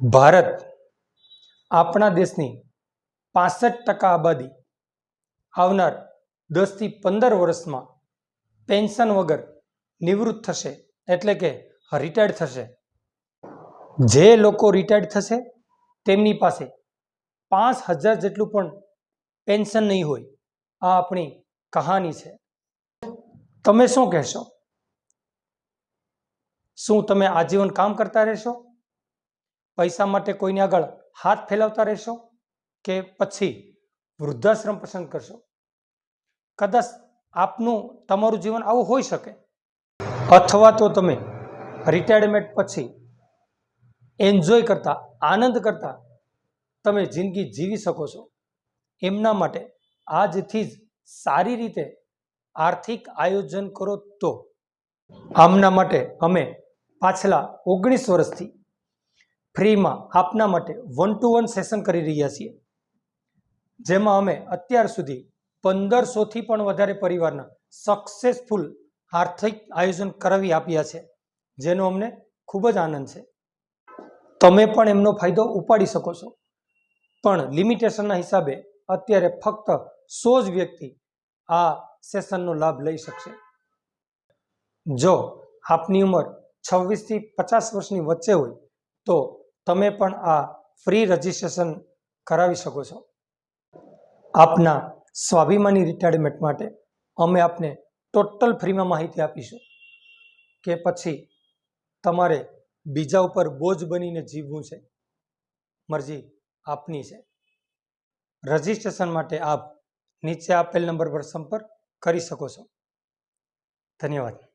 ભારત આપણા દેશની પાસઠ ટકા આબાદી આવનાર દસથી પંદર વર્ષમાં પેન્શન વગર નિવૃત્ત થશે, એટલે કે રિટાયર્ડ થશે. જે લોકો રિટાયર્ડ થશે, તેમની પાસે પાંચ હજાર જેટલું પણ પેન્શન નહીં હોય, આ આપણી કહાની છે. તમે શું કહેશો? શું તમે આજીવન કામ કરતા રહેશો? પૈસા માટે કોઈને આગળ હાથ ફેલાવતા રહેશો કે પછી વૃદ્ધાશ્રમ પસંદ કરશો? કદાચ આપનું તમારું જીવન આવું હોઈ શકે. અથવા તો તમે રિટાયરમેન્ટ પછી એન્જોય કરતા, આનંદ કરતા તમે જિંદગી જીવી શકો છો. એમના માટે આજથી જ સારી રીતે આર્થિક આયોજન કરો તો. આમના માટે અમે પાછલા ઓગણીસ વર્ષથી ફ્રીમાં આપના માટે વન ટુ વન સેશન કરી રહ્યા છીએ. જેમાં અમે અત્યાર સુધી પંદરસોથી પણ વધારે પરિવારના સક્સેસફુલ આર્થિક આયોજન કરાવી આપ્યા છે, જેનો અમને ખૂબ જ આનંદ છે. તમે પણ એમનો ફાયદો ઉપાડી શકો છો. પણ લિમિટેશનના હિસાબે અત્યારે ફક્ત સો જ વ્યક્તિ આ સેશનનો લાભ લઈ શકશે. જો આપની ઉંમર છવ્વીસથી પચાસ વર્ષની વચ્ચે હોય, તો તમે પણ આ ફ્રી રજિસ્ટ્રેશન કરાવી શકો છો. આપના સ્વાભિમાની રિટાયરમેન્ટ માટે અમે આપને ટોટલ ફ્રીમાં માહિતી આપીશું કે પછી તમારે બીજા ઉપર બોજ બનીને જીવવું છે. મરજી આપની છે. રજિસ્ટ્રેશન માટે આપ નીચે આપેલ નંબર પર સંપર્ક કરી શકો છો. ધન્યવાદ.